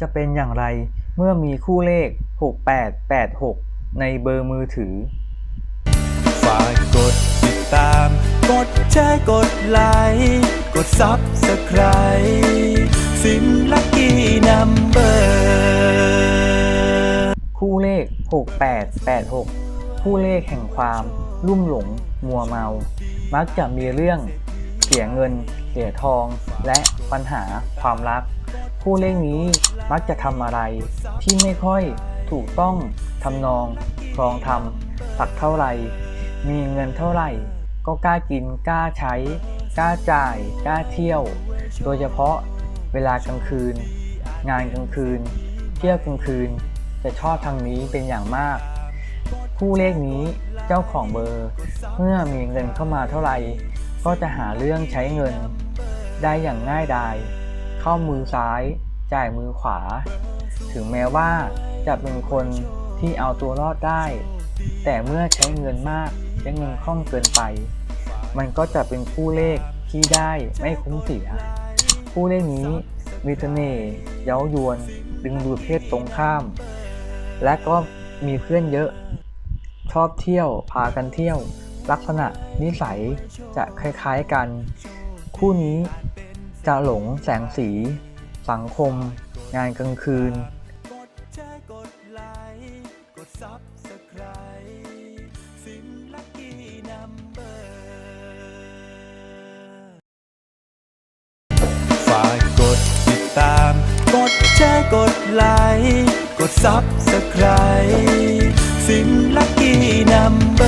จะเป็นอย่างไรเมื่อมีคู่เลข 6886 ในเบอร์มือถือ ฝากกดติดตาม กดแชร์กดไลค์กดซับสไคร b e ฟินลักกี้นัมเบอร์คู่เลข 6886 คู่เลขแห่งความลุ่มหลง มัวเมา มักจะมีเรื่องเสียเงิน เสียทอง และปัญหาความรัก คู่เลขนี้มักจะทำอะไรที่ไม่ค่อยถูกต้องทำนองครองทำสักเท่าไหร่ มีเงินเท่าไหร่ ก็กล้ากินกล้าใช้ กล้าจ่าย กล้าเที่ยว โดยเฉพาะเวลากลางคืน งานกลางคืน เที่ยวกลางคืนจะชอบทางนี้เป็นอย่างมากคู่เลขนี้เจ้าของเบอร์ เมื่อมีเงินเข้ามาเท่าไหร่ ก็จะหาเรื่องใช้เงิน ได้อย่างง่ายดาย เข้ามือซ้าย จ่ายมือขวา ถึงแม้ว่าจะเป็นคนที่เอาตัวรอดได้ แต่เมื่อใช้เงินมากใช้เงินคล่องเกินไป มันก็จะเป็นคู่เลขที่ได้ไม่คุ้มเสีย คู่เลขนี้มีเสน่ห์เย้ายวน ดึงดูดเพศตรงข้าม และก็มีเพื่อนเยอะ ชอบเที่ยวพากันเที่ยว ลักษณะนิสัยจะคล้ายๆกัน คู่นี้ จะหลง แสงสี สังคม งานกลางคืน ฝากกดติดตาม กดแชร์กดไลค์ กดซับสไคร b e ฟินลักกี้นัมเบอร์